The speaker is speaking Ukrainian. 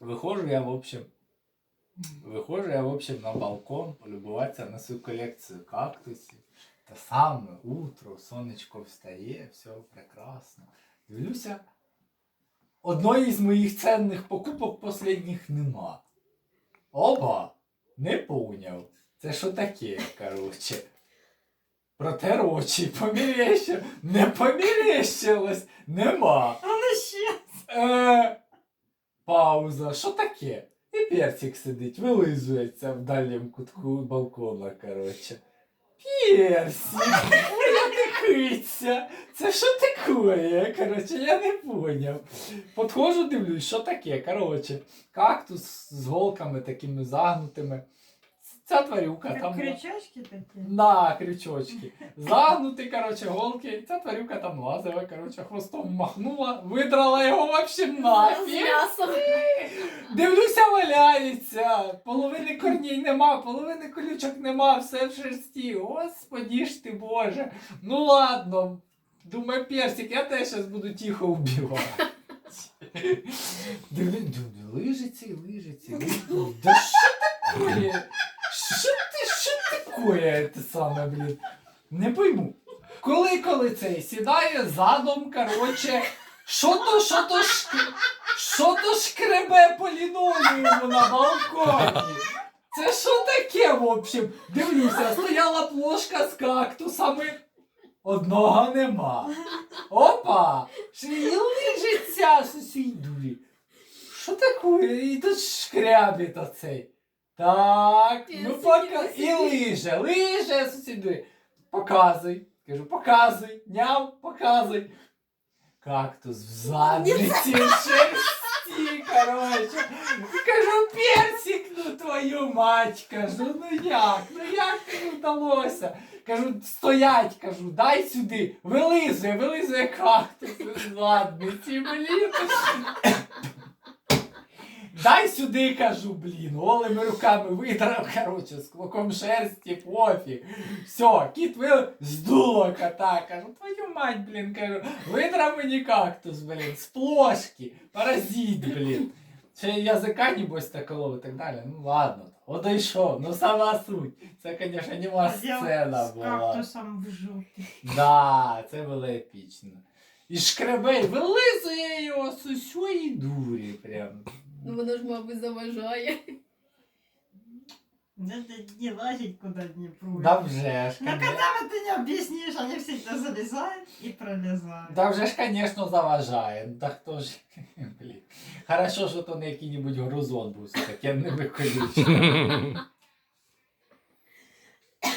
Виходжу я, в общем, виходжу я, в общем, на балкон полюбуватися на свою колекцію кактусів. Те саме утро, сонечко встає, все прекрасно. Дивлюся, одної з моїх цінних покупок последніх нема. Оба! Не поняв. Це що таке, короче. Протер очі, помірящив, не помірящилось, нема. Але ще. Е, пауза. Що таке? І персик сидить, вилизується в дальньому кутку балкона, коротше. Персик, витикиться. Це що таке? Коротше, я не поняв. Подходжу, дивлюсь, що таке, коротше. Кактус з голками такими загнутими. Ця тварюка там. крючочки такі. На крючочки. Загнуті, короче, голки. Ця тварюка там лазила, короче, хвостом махнула, видрала його вообще нафіг. Дивлюся, валяється. Половини корней нема, половини колючок нема, все в шерсті. Господі ж ти Боже. Ну ладно. Думаю, персик, я теж зараз буду тихо вбивати. Дивлюсь, думаю, лижиться і лижиться. лижиться. Да що таке? Що ти, що таке те саме, блін? Не пойму. Коли коли цей сідає задом, короче, що то, що то ж, що то шкребе по лінолеуму на балконі? Це що таке, в общем? Дивлюся, стояла плошка з кактусами. Одного нема. Опа! Лижиться сусій дурі. Що таке? І тут шкрябить оцей. Так, ну Песик, пока. І лиже, лиже сусід дурі. Показуй. Кажу, показуй. Няв, показуй. Кактус в задниці шерсті, короче. Кажу, персик, ну твою мать, кажу, ну як, ну як тобі вдалося? Кажу, стоять, кажу, дай сюди, вилизує, вилизує кактус в задниці, блін. Дай сюди, кажу, блін, голими руками видрав, короче, з клоком шерсті, пофіг. Все, кіт вил здуло кота, кажу, твою мать, блін, кажу, видрав мені кактус, блін, з плошки, паразит, блін. Ще язика, небось, такого і так далі. Ну ладно, одійшов, ну сама суть. Це, звісно, нема сцена З була. кактусом в жопі. Да, це було епічно. І шкребей вилизує його з усьої дурі прям. Ну воно ж, мабуть, заважає. Надо не лазить куда-нибудь. Да вже ж, Но конечно. когда ты не объяснишь, они всегда залезают и пролезают. Да вже ж, конечно, заважає. Ну, Так хто ж, блін. Хорошо, що то не який-небудь грузон був, все-таки не виколючий.